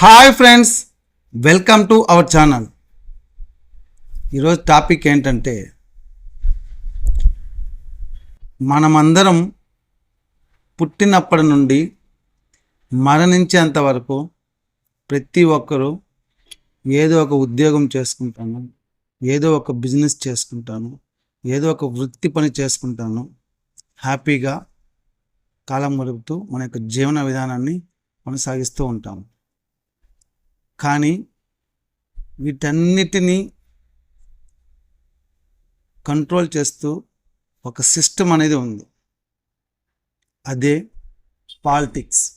Hi friends welcome to our channel. ఈరోజు topic ఏంటంటే మనమందరం పుట్టినప్పటి నుండి మరణించేంత వరకు ప్రతి ఒక్కరూ ఏదో ఒక ఉద్యోగం చేసుకుంటాను ఏదో ఒక బిజినెస్ చేసుకుంటాను ఏదో ఒక వృత్తి పని చేసుకుంటాను. హ్యాపీగా కాలం గడుపుతూ మన యొక్క జీవన విధానాన్ని కొనసాగిస్తూ ఉంటాము. కానీ వీటన్నిటినీ కంట్రోల్ చేస్తూ ఒక సిస్టమ్ అనేది ఉంది. అదే పాలిటిక్స్.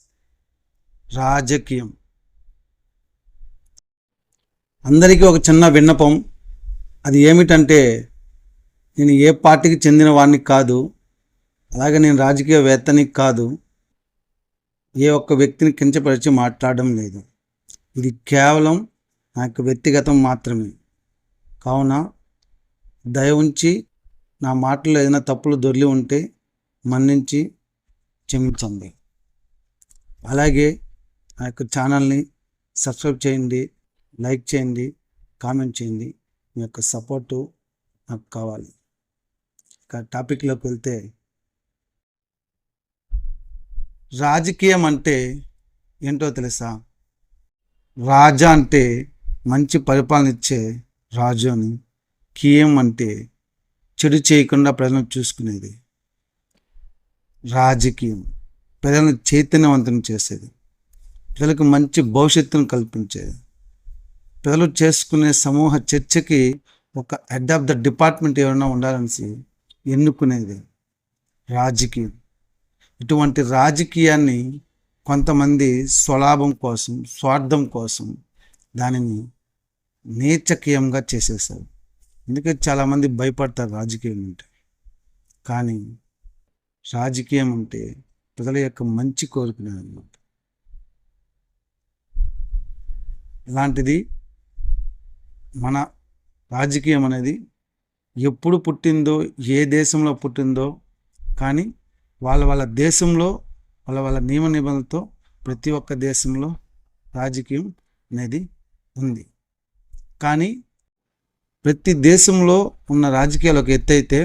రాజకీయం. అందరికీ ఒక చిన్న విన్నపం. అది ఏమిటంటే నేను ఏ పార్టీకి చెందిన వాడిని కాదు అలాగే నేను రాజకీయవేత్తని కాదు ఏ ఒక్క వ్యక్తిని కించపరిచి మాట్లాడడం లేదు. ఇది కేవలం నా యొక్క వ్యక్తిగతం మాత్రమే. కావున దయ ఉంచి నా మాటల్లో ఏదైనా తప్పులు దొర్లి ఉంటే మన్నించి క్షమించండి. అలాగే నా యొక్క ఛానల్ని సబ్స్క్రైబ్ చేయండి లైక్ చేయండి కామెంట్ చేయండి. మీ యొక్క సపోర్టు నాకు కావాలి. ఇక టాపిక్లోకి వెళ్తే రాజకీయం అంటే ఏంటో తెలుసా? రాజా అంటే మంచి పరిపాలన ఇచ్చే రాజు అని కీయం అంటే చెడు చేయకుండా ప్రజలను చూసుకునేది. రాజకీయం ప్రజలను చైతన్యవంతం చేసేది. ప్రజలకు మంచి భవిష్యత్తును కల్పించేది. ప్రజలు చేసుకునే సమూహ చర్చకి ఒక హెడ్ ఆఫ్ ద డిపార్ట్మెంట్ ఏమైనా ఉండాలనేసి ఎన్నుకునేది రాజకీయం. ఇటువంటి రాజకీయాన్ని కొంతమంది స్వలాభం కోసం స్వార్థం కోసం దానిని నీచకీయంగా చేసేసారు అందుకే చాలామంది భయపడతారు రాజకీయం అంటే. కానీ రాజకీయం అంటే ప్రజల యొక్క మంచి కోరుకునేది అనమాట ఇలాంటిది మన రాజకీయం అనేది ఎప్పుడు పుట్టిందో ఏ దేశంలో పుట్టిందో కానీ వాళ్ళ వాళ్ళ దేశంలో వాళ్ళ వాళ్ళ నియమ నిబంధనలతో ప్రతి ఒక్క దేశంలో రాజకీయం అనేది ఉంది. కానీ ప్రతి దేశంలో ఉన్న రాజకీయాలు ఒక ఎత్తు అయితే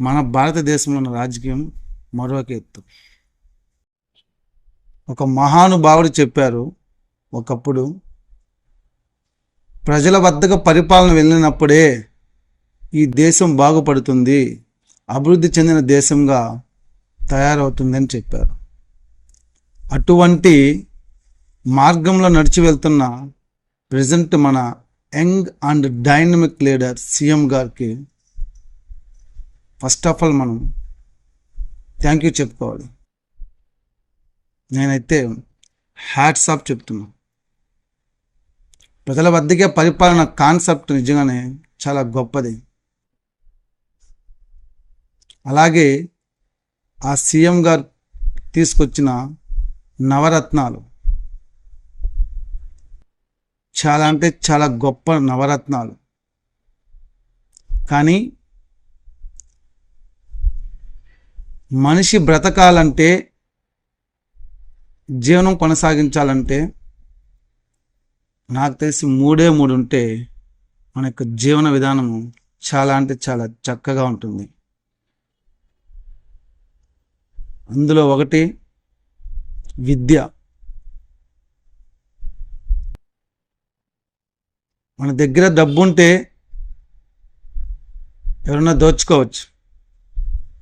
మన భారతదేశంలో ఉన్న రాజకీయం మరొక ఎత్తు. ఒక మహానుభావుడు చెప్పారు ఒకప్పుడు ప్రజల వద్దకు పరిపాలన వెళ్ళినప్పుడే ఈ దేశం బాగుపడుతుంది అభివృద్ధి చెందిన దేశంగా తయారవుతుందని చెప్పారు. అటువంటి మార్గంలో నడిచి వెళ్తున్న ప్రజెంట్ మన young and dynamic leader CM గారికి ఫస్ట్ ఆఫ్ ఆల్ మనం థ్యాంక్ యూ చెప్పుకోవాలి. నేనైతే హ్యాట్స్ ఆఫ్ చెప్తున్నా. ప్రజల వద్దకే పరిపాలన కాన్సెప్ట్ నిజంగానే చాలా గొప్పది. అలాగే ఆ సీఎం గారు తీసుకొచ్చిన నవరత్నాలు. చాలా అంటే చాలా గొప్ప నవరత్నాలు. కానీ మనిషి బ్రతకాలంటే జీవనం కొనసాగించాలంటే నాకు తెలిసి మూడే మూడు ఉంటే మన యొక్క జీవన విధానము చాలా అంటే చాలా చక్కగా ఉంటుంది. అందులో ఒకటి విద్య. మన దగ్గర డబ్బు ఉంటే ఎవరైనా దోచుకోవచ్చు.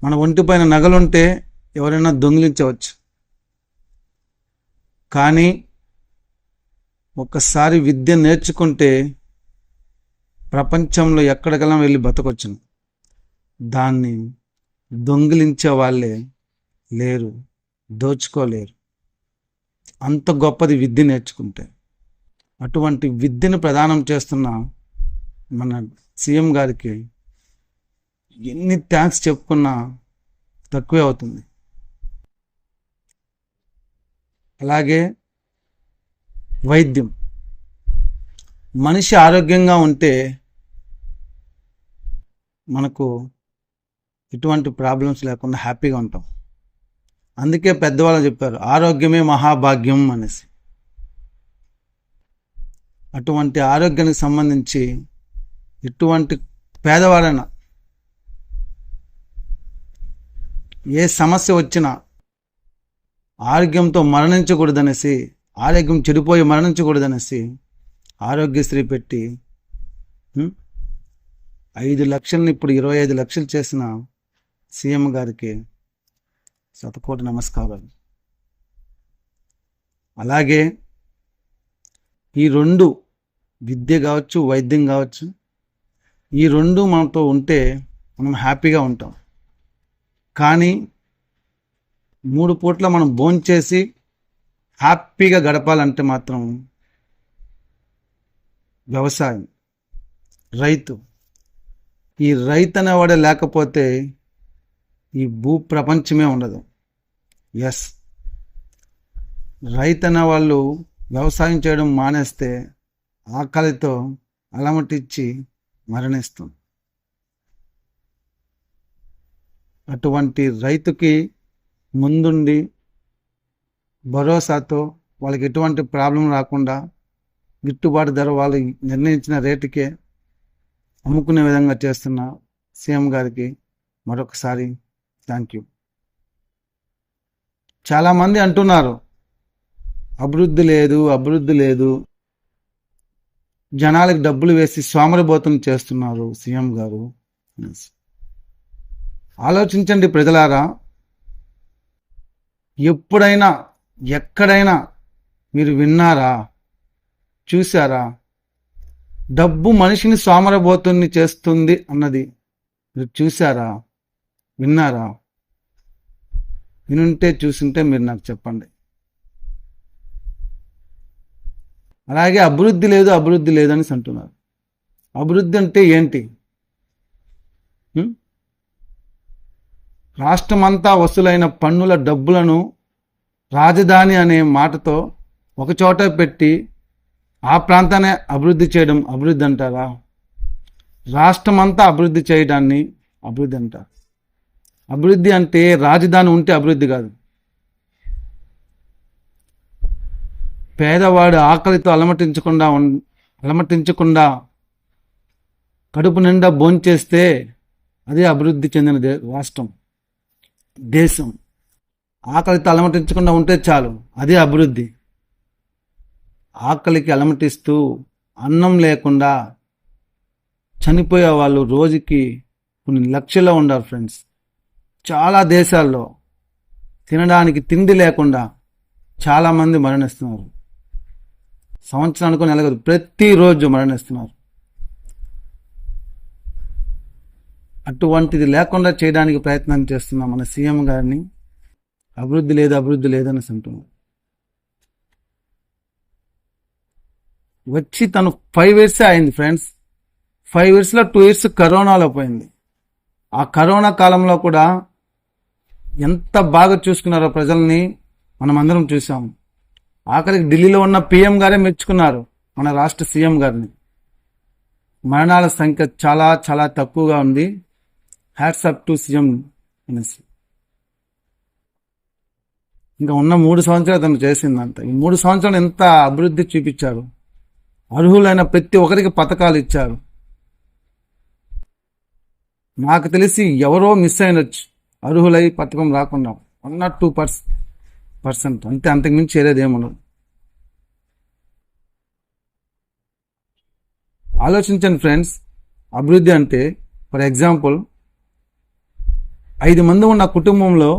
మన ఒంటిపైన నగలుంటే ఎవరైనా దొంగిలించవచ్చు. కానీ ఒక్కసారి విద్య నేర్చుకుంటే ప్రపంచంలో ఎక్కడికైనా వెళ్ళి బతకొచ్చును. దాన్ని దొంగిలించే వాళ్ళే లేరు దోచుకోలేరు. అంత గొప్పది విద్య నేర్చుకుంటే. అటువంటి విద్యను ప్రదానం చేస్తున్న మన సీఎం గారికి ఎన్ని థ్యాంక్స్ చెప్పుకున్నా తక్కువే అవుతుంది. అలాగే వైద్యం. మనిషి ఆరోగ్యంగా ఉంటే మనకు ఎటువంటి ప్రాబ్లమ్స్ లేకుండా హ్యాపీగా ఉంటాం. అందుకే పెద్దవాళ్ళు చెప్పారు ఆరోగ్యమే మహాభాగ్యం అనేసి. అటువంటి ఆరోగ్యానికి సంబంధించి ఎటువంటి పేదవాడైనా ఏ సమస్య వచ్చినా ఆరోగ్యంతో మరణించకూడదనేసి ఆరోగ్యం చెడిపోయి మరణించకూడదనేసి ఆరోగ్యశ్రీ పెట్టి ఐదు లక్షలను ఇప్పుడు ఇరవై ఐదు లక్షలు చేసిన సీఎం గారికి శతకోటి నమస్కారాలు. అలాగే ఈ రెండు విద్య కావచ్చు వైద్యం కావచ్చు ఈ రెండు మనతో ఉంటే మనం హ్యాపీగా ఉంటాం. కానీ మూడు పూట్ల మనం భోంచేసి హ్యాపీగా గడపాలంటే మాత్రం వ్యవసాయం రైతు. ఈ రైతు అనేవాడే లేకపోతే ఈ భూ ప్రపంచమే ఉండదు. ఎస్ రైతన్న వాళ్ళు వ్యవసాయం చేయడం మానేస్తే ఆకలితో అలమటిచ్చి మరణిస్తుంది. అటువంటి రైతుకి ముందుండి భరోసాతో వాళ్ళకి ఎటువంటి ప్రాబ్లం రాకుండా గిట్టుబాటు ధర వాళ్ళు నిర్ణయించిన రేటుకే అమ్ముకునే విధంగా చేస్తున్న సీఎం గారికి మరొకసారి థ్యాంక్ యూ చాలామంది అంటున్నారు అభివృద్ధి లేదు అభివృద్ధి లేదు. జనాలకు డబ్బులు వేసి సోమరిబోతం చేస్తున్నారు సీఎం గారు ఆలోచించండి ప్రజలారా ఎప్పుడైనా ఎక్కడైనా మీరు విన్నారా చూసారా డబ్బు మనిషిని సోమరబోతుని చేస్తుంది అన్నది మీరు చూసారా విన్నారా? వినుంటే చూసుంటే మీరు నాకు చెప్పండి. అలాగే అభివృద్ధి లేదు అభివృద్ధి లేదని అంటున్నారు. అభివృద్ధి అంటే ఏంటి? రాష్ట్రమంతా వసూలైన పన్నుల డబ్బులను రాజధాని అనే మాటతో ఒకచోట పెట్టి ఆ ప్రాంతాన్ని అభివృద్ధి చేయడం అభివృద్ధి అంటారా? రాష్ట్రమంతా అభివృద్ధి చేయడాన్ని అభివృద్ధి అంటారు. అభివృద్ధి అంటే రాజధాని ఉంటే అభివృద్ధి కాదు. పేదవాడు ఆకలితో అలమటించకుండా అలమటించకుండా కడుపు నిండా భోంచేస్తే అదే అభివృద్ధి చెందిన దే రాష్ట్రం. దేశం. ఆకలితో అలమటించకుండా ఉంటే చాలు అదే అభివృద్ధి. ఆకలికి అలమటిస్తూ అన్నం లేకుండా చనిపోయే వాళ్ళు రోజుకి కొన్ని లక్షల్లో ఉన్నారు ఫ్రెండ్స్. చాలా దేశాల్లో తినడానికి తిండి లేకుండా చాలామంది మరణిస్తున్నారు. సంవత్సరానికి నెలగదు ప్రతిరోజు మరణిస్తున్నారు. అటువంటిది లేకుండా చేయడానికి ప్రయత్నం చేస్తున్నాం మన సీఎం గారిని అభివృద్ధి లేదు అభివృద్ధి లేదని అంటున్నాం వచ్చి తను ఫైవ్ ఇయర్సే అయింది ఫ్రెండ్స్ ఫైవ్ ఇయర్స్లో టూ ఇయర్స్ కరోనాలో పోయింది. ఆ కరోనా కాలంలో కూడా ఎంత బాగా చూసుకున్నారో ప్రజల్ని మనం అందరం చూసాం ఆఖరికి ఢిల్లీలో ఉన్న పిఎం గారే మెచ్చుకున్నారు మన రాష్ట్ర సీఎం గారిని. మరణాల సంఖ్య చాలా చాలా తక్కువగా ఉంది. హ్యాట్స్ అప్ టు సీఎం అనేసి ఇంకా ఉన్న మూడు సంవత్సరాలు తను చేసిందంట. ఈ మూడు సంవత్సరాలు ఎంత అభివృద్ధి చూపించారు? అర్హులైన ప్రతి ఒక్కరికి పథకాలు ఇచ్చారు. నాకు తెలిసి ఎవరో మిస్ అయినొచ్చు. అర్హులై పథకం రాకుండా one not two per percent అంతే అంతకుమించి చేరేది ఏమన్నది ఆలోచించండి ఫ్రెండ్స్ అభివృద్ధి అంటే ఫర్ ఎగ్జాంపుల్ ఐదు మంది ఉన్న కుటుంబంలో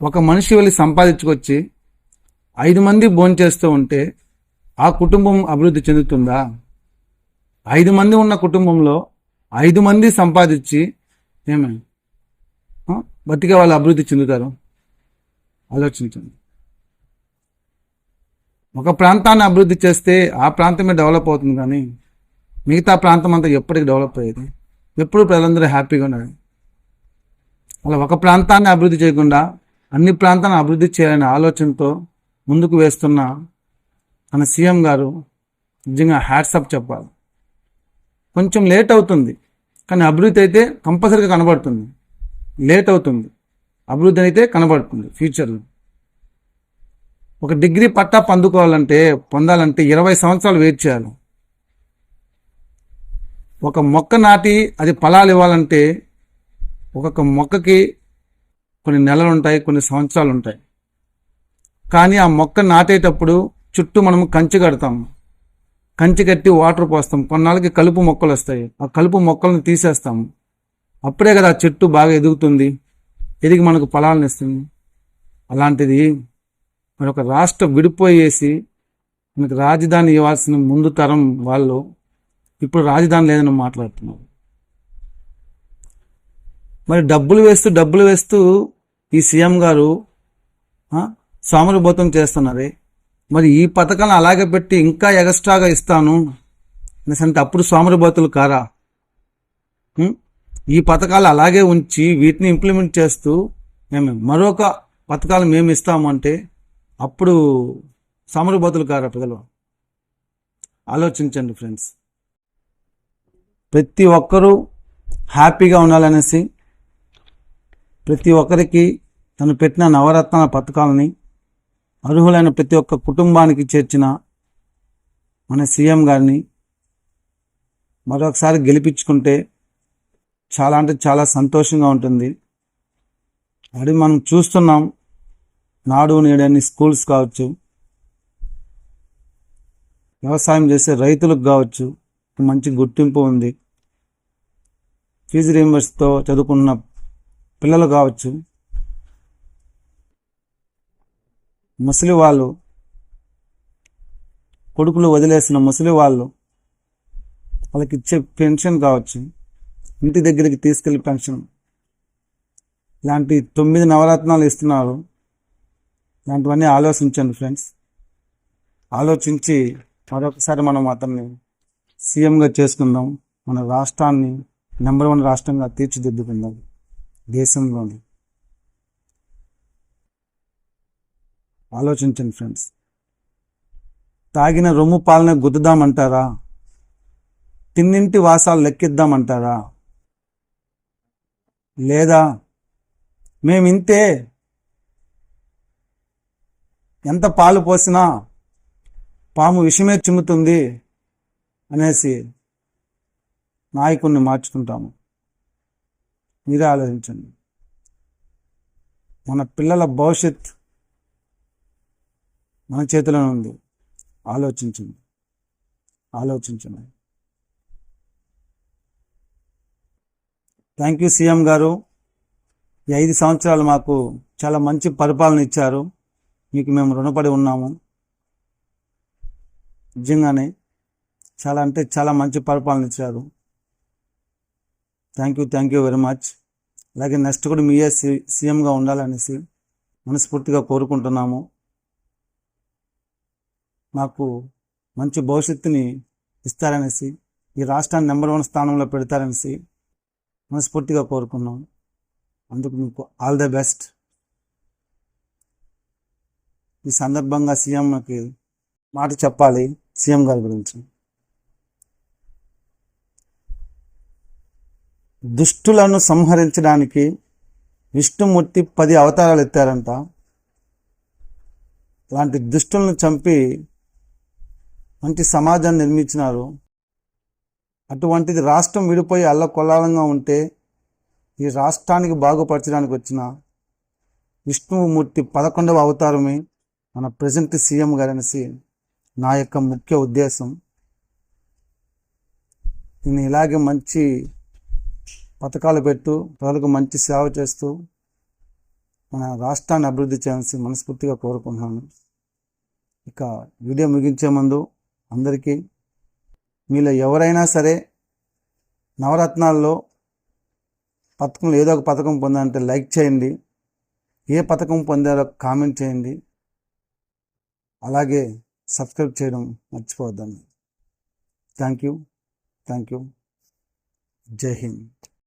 ఒక మనిషి వెళ్ళి సంపాదించుకొచ్చి ఐదు మంది భోంచేస్తూ ఉంటే ఆ కుటుంబం అభివృద్ధి చెందుతుందా? ఐదు మంది ఉన్న కుటుంబంలో ఐదు మంది సంపాదించి ఏమే? బతికే వాళ్ళు అభివృద్ధి చెందుతారు. ఆలోచించండి. ఒక ప్రాంతాన్ని అభివృద్ధి చేస్తే ఆ ప్రాంతమే డెవలప్ అవుతుంది కానీ మిగతా ప్రాంతం అంతా ఎప్పటికి డెవలప్ అయ్యేది? ఎప్పుడు ప్రజలందరూ హ్యాపీగా ఉండాలి. అలా ఒక ప్రాంతాన్ని అభివృద్ధి చేయకుండా అన్ని ప్రాంతాలను అభివృద్ధి చేయాలనే ఆలోచనతో ముందుకు వేస్తున్న మన సీఎం గారు నిజంగా హ్యాట్సప్ చెప్పాలి. కొంచెం లేట్ అవుతుంది కానీ అభివృద్ధి అయితే కంపల్సరీగా కనబడుతుంది. లేట్ అవుతుంది అభివృద్ధి అయితే కనబడుతుంది ఫ్యూచర్లో. ఒక డిగ్రీ పట్టా పొందుకోవాలంటే పొందాలంటే ఇరవై సంవత్సరాలు వెయిట్ చేయాలి. ఒక మొక్క నాటి అది ఫలాలు ఇవ్వాలంటే ఒక్కొక్క మొక్కకి కొన్ని నెలలు ఉంటాయి కొన్ని సంవత్సరాలు ఉంటాయి కానీ ఆ మొక్క నాటేటప్పుడు చుట్టూ మనం కంచి కడతాం. కంచి కట్టి వాటర్ పోస్తాం. కొన్నాళ్ళకి కలుపు మొక్కలు వస్తాయి ఆ కలుపు మొక్కలను తీసేస్తాము అప్పుడే కదా చెట్టు బాగా ఎదుగుతుంది. ఎదిగి మనకు ఫలాలను ఇస్తుంది. అలాంటిది మరి ఒక రాష్ట్రం విడిపోయేసి మనకు రాజధాని ఇవ్వాల్సిన ముందు తరం వాళ్ళు ఇప్పుడు రాజధాని లేదని మాట్లాడుతున్నారు. మరి డబ్బులు వేస్తూ డబ్బులు వేస్తూ ఈ సీఎం గారు ఆ, సోమరిపోతం చేస్తున్నారే. మరి ఈ పథకాలను అలాగే పెట్టి ఇంకా ఎగస్ట్రాగా ఇస్తాను అనేసి అంటే అప్పుడు సోమరిపోతులు కారా? ఈ పథకాలు అలాగే ఉంచి వీటిని ఇంప్లిమెంట్ చేస్తూ మేము మరొక పథకాలు మేము ఇస్తామంటే అప్పుడు సమరబతులు కారా ప్రజలు ఆలోచించండి ఫ్రెండ్స్. ప్రతి ఒక్కరూ హ్యాపీగా ఉండాలనేసి ప్రతి ఒక్కరికి తను పెట్టిన నవరత్నాల పథకాలని అర్హులైన ప్రతి ఒక్క కుటుంబానికి చేర్చిన మన సీఎం గారిని మరొకసారి గెలిపించుకుంటే చాలా అంటే చాలా సంతోషంగా ఉంటుంది. అది మనం చూస్తున్నాం. నాడు నేడని స్కూల్స్ కావచ్చు వ్యవసాయం చేసే రైతులకు కావచ్చు మంచి గుర్తింపు ఉంది. ఫీజు రీంబర్స్తో చదువుకున్న పిల్లలు కావచ్చు ముసలి వాళ్ళు కొడుకులు వదిలేసిన ముసలి వాళ్ళు వాళ్ళకి ఇచ్చే పెన్షన్ కావచ్చు ఇంటి దగ్గరికి తీసుకెళ్ళి పెన్షన్. ఇలాంటి తొమ్మిది నవరత్నాలు ఇస్తున్నారు. ఇలాంటివన్నీ ఆలోచించండి ఫ్రెండ్స్. ఆలోచించి మరొకసారి మనం అతన్ని సీఎంగా చేసుకుందాం. మన రాష్ట్రాన్ని నెంబర్ వన్ రాష్ట్రంగా తీర్చిదిద్దుకుందాం. దేశంలోని ఆలోచించండి ఫ్రెండ్స్. తాగిన రొమ్ము పాలన గుద్దుదామంటారా? తిన్నింటి వాసాలు లెక్కిద్దామంటారా? లేదా మేమింతే ఎంత పాలు పోసినా పాము విషమే చిమ్ముతుంది అనేసి నాయకుడిని మార్చుకుంటాము. మీరే ఆలోచించండి. మన పిల్లల భవిష్యత్ మన చేతిలోనే ఉంది. ఆలోచించండి. ఆలోచించండి. థ్యాంక్ యూ సీఎం గారు. ఈ ఐదు సంవత్సరాలు మాకు చాలా మంచి పరిపాలన ఇచ్చారు. మీకు మేము రుణపడి ఉన్నాము. నిజంగానే చాలా అంటే చాలా మంచి పరిపాలన ఇచ్చారు. Thank you thank you very much అలాగే నెక్స్ట్ కూడా మీయే సీ సీఎంగా ఉండాలనేసి మనస్ఫూర్తిగా కోరుకుంటున్నాము. మాకు మంచి భవిష్యత్తుని ఇస్తారనేసి ఈ రాష్ట్రాన్ని నెంబర్ వన్ స్థానంలో పెడతారనేసి మనస్ఫూర్తిగా కోరుకున్నాం. అందుకు మీకు ఆల్ ద బెస్ట్ ఈ సందర్భంగా సీఎంకి మాట చెప్పాలి సీఎం గారి గురించి. దుష్టులను సంహరించడానికి విష్ణుమూర్తి పది అవతారాలు ఎత్తారంట. అలాంటి దుష్టులను చంపి మంచి సమాజాన్ని నిర్మించినారు అటువంటిది రాష్ట్రం విడిపోయి అల్లకొల్లాలంగా ఉంటే ఈ రాష్ట్రానికి బాగుపరచడానికి వచ్చిన విష్ణుమూర్తి పదకొండవ అవతారమే మన ప్రజెంట్ సీఎం గారు అనేసి నా యొక్క ముఖ్య ఉద్దేశం. నేను ఇలాగే మంచి పథకాలు పెట్టు ప్రజలకు మంచి సేవ చేస్తూ మన రాష్ట్రాన్ని అభివృద్ధి చేయాల్సి మనస్ఫూర్తిగా కోరుకుంటున్నాను. ఇక వీడియో ముగించే ముందు అందరికీ మీలో ఎవరైనా సరే నవరత్నాల్లో పథకంలో ఏదో ఒక పథకం పొందాలంటే లైక్ చేయండి. ఏ పథకం పొందారో కామెంట్ చేయండి. అలాగే సబ్స్క్రైబ్ చేయడం మర్చిపోవద్దండి. Thank you. Thank you. జై హింద్.